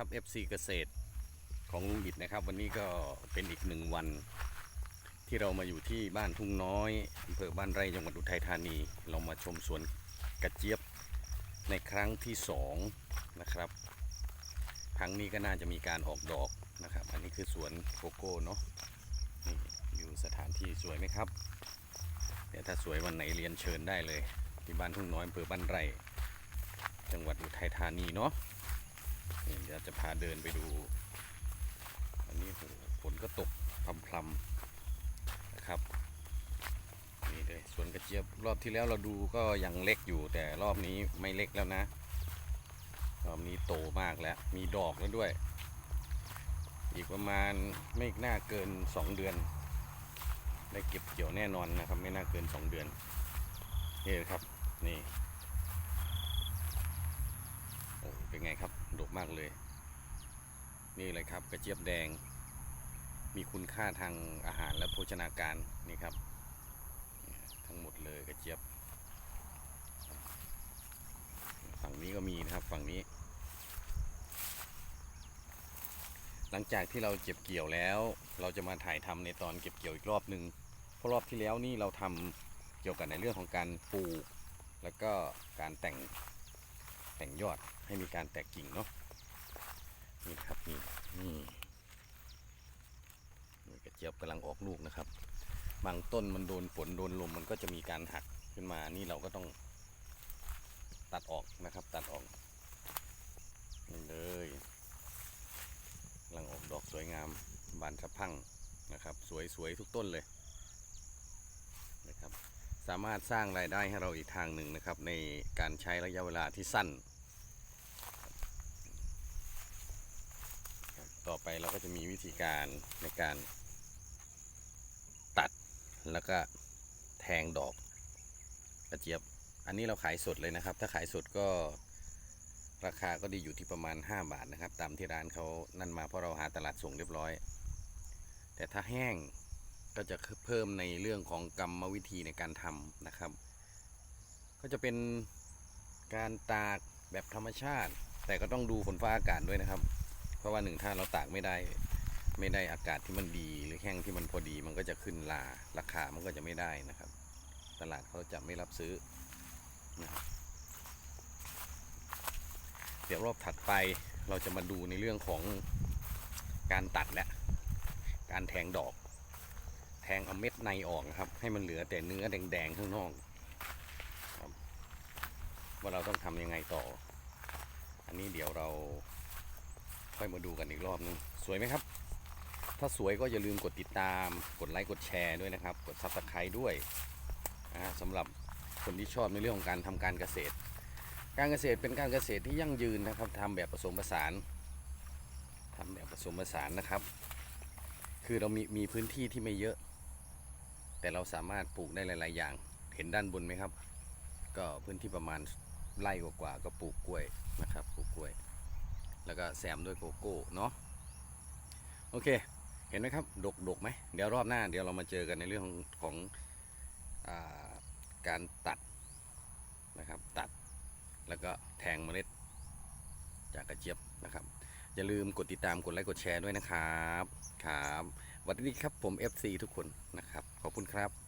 ครับ FC เกษตรของลุงบิดนะครับ วันนี้ก็เป็นอีกหนึ่งวัน ที่เรามาอยู่ที่บ้านทุ่งน้อยอำเภอบ้านไร่จังหวัดอุทัยธานี เรามาชมสวนกระเจี๊ยบในครั้งที่สองนะครับครั้งนี้ก็น่าจะมีการออกดอกนะครับ อันนี้คือสวนโกโก้เนาะนี่อยู่สถานที่สวยไหมครับเดี๋ยวถ้าสวยวันไหนเรียนเชิญได้เลย ที่บ้านทุ่งน้อยอำเภอบ้านไร่ จังหวัดอุทัยธานีเนาะ เดี๋ยวจะพาเดินไปดู อันนี้โหฝนก็ตกพรำๆนะครับนี่เลยสวนกระเจี๊ยบรอบที่แล้วเราดูก็ยังเล็กอยู่แต่รอบนี้ไม่เล็กแล้วนะ รอบนี้โตมากแล้ว มีดอกแล้วด้วย อีกประมาณไม่น่าเกิน 2 เดือน ได้เก็บเกี่ยวแน่นอนนะครับ ไม่น่าเกิน 2 เดือนนี่เลยครับนี่ โอ้เป็นไงครับดก มากเลย นี่เลยครับกระเจี๊ยบแดง มีคุณค่าทางอาหารและโภชนาการนี่ครับ ทั้งหมดเลยกระเจี๊ยบ ฝั่งนี้ก็มีนะครับฝั่งนี้ หลังจากที่เราเก็บเกี่ยวแล้ว เราจะมาถ่ายทำในตอนเก็บเกี่ยวอีกรอบหนึ่งเพราะรอบที่แล้วนี่เราทำเกี่ยวกับในเรื่องของการปลูกแล้วก็การแต่งแต่งยอดให้มีการแตกกิ่งเนาะ นี่ครับนี่นี่นี่กระเจี๊ยบกำลังออกลูกนะครับ บางต้นมันโดนฝนโดนลมมันก็จะมีการหักขึ้นมา นี่เราก็ต้องตัดออกนะครับ ตัดออกนี่เลยกำลังออกดอกสวยงามบานสะพั่งนะครับ สวยๆทุกต้นเลยนะครับ สามารถสร้างรายได้ให้เราอีกทางหนึ่งนะครับ ในการใช้ระยะเวลาที่สั้นครับ ต่อไปเราก็จะมีวิธีการในการตัดแล้วก็แทงดอกกระเจี๊ยบ อันนี้เราขายสดเลยนะครับ ถ้าขายสดก็ราคาก็ดีอยู่ที่ประมาณ 5 บาทนะครับ ตามที่ร้านเขานั่นมาเพราะเราหาตลาดส่งเรียบร้อย แต่ถ้าแห้งก็จะเพิ่มในเรื่องของกรรมวิธีในการทำนะครับ ก็จะเป็นการตากแบบธรรมชาติ แต่ก็ต้องดูฝนฟ้าอากาศด้วยนะครับ ราะว่าหนึ่งถ้าเราตากไม่ได้ไม่ได้อากาศที่มันดีหรือแห้งที่มันพอดีมันก็จะขึ้นลาราคามันก็จะไม่ได้นะครับ ตลาดเขาจะไม่รับซื้อนะครับเดี๋ยวรอบถัดไปเราจะมาดูในเรื่องของการตัดและ การแทงดอก แทงเอาเม็ดในออกครับ ให้มันเหลือแต่เนื้อแดงๆข้างนอกครับว่าเราต้องทำยังไงต่อ อันนี้เดี๋ยวเรา ค่อยมาดูกันอีกรอบนึง สวยไหมครับ ถ้าสวยก็อย่าลืมกดติดตาม กดไลค์ กดแชร์ด้วยนะครับ กดซับสไครต์ด้วยสำหรับคนที่ชอบในเรื่องของการทำการเกษตร การเกษตรเป็นการเกษตรที่ยั่งยืนนะครับทำแบบผสมผสานทำแบบผสมผสานนะครับ คือเรามีมีพื้นที่ที่ไม่เยอะ แต่เราสามารถปลูกได้หลาย ๆ อย่าง เห็นด้านบนไหมครับ ก็พื้นที่ประมาณไร่กว่าๆก็ปลูกกล้วยนะครับ ปลูกกล้วย แล้วก็แซมด้วยโกโก้เนาะโอเค เห็นไหมครับดกดกไหมเดี๋ยวรอบหน้าเดี๋ยวเรามาเจอกันในเรื่องของของอาการตัดนะครับ ตัดแล้วก็แทงเมล็ด จากกระเจี๊ยบนะครับอย่าลืมกดติดตามกดไลค์กดแชร์ด้วยนะครับครับสวัสดีครับผม FC ทุกคนนะครับ ขอบคุณครับ